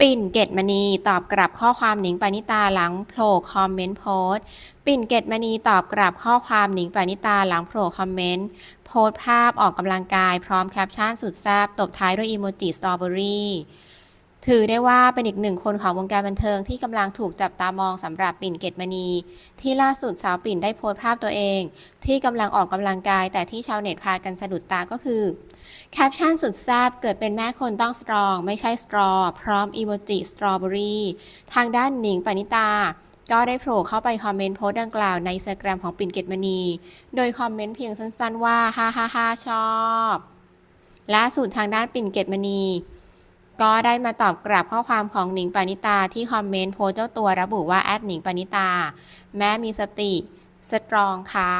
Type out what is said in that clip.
ปิ่นเกตมณีตอบกลับข้อความหนิงปานิตาหลังโผล่คอมเมนต์โพสต์ปิ่นเกตมณีตอบกลับข้อความหนิงปานิตาหลังโผล่คอมเมนต์โพสต์ภาพออกกำลังกายพร้อมแคปชั่นสุดแซ่บตบท้ายด้วยอีโมจิสตรอเบอรี่ ถือได้ว่าเป็นอีกหนึ่งคนของวงการบันเทิงที่กำลังถูกจับตามองสำหรับปิ่นเกตมณี ที่ล่าสุดสาวปิ่นได้โพสต์ภาพตัวเอง ที่กำลังออกกำลังกาย แต่ที่ชาวเน็ตพากันสะดุดตาก็คือแคปชั่นสุดแซ่บเกิดเป็นแม่คนต้องสตรอง ไม่ใช่สตรอ พร้อมอีโมจิสตรอเบอรี่ทางด้านหนิงปณิตา ก็ได้โผล่เข้าไปคอมเมนต์โพสต์ดังกล่าวในสแกรมของปิ่นเกตมณี โดยคอมเมนต์เพียงสั้นๆว่าฮ่าฮ่าฮ่าชอบล่าสุดทางด้านปิ่นเกตมณี ก็ได้มาตอบกลับข้อความของหนิงปณิตาที่คอมเมนต์โพสต์เจ้าตัวระบุว่าแอดหนิงปณิตา แม่มีสติ สตรองค่ะ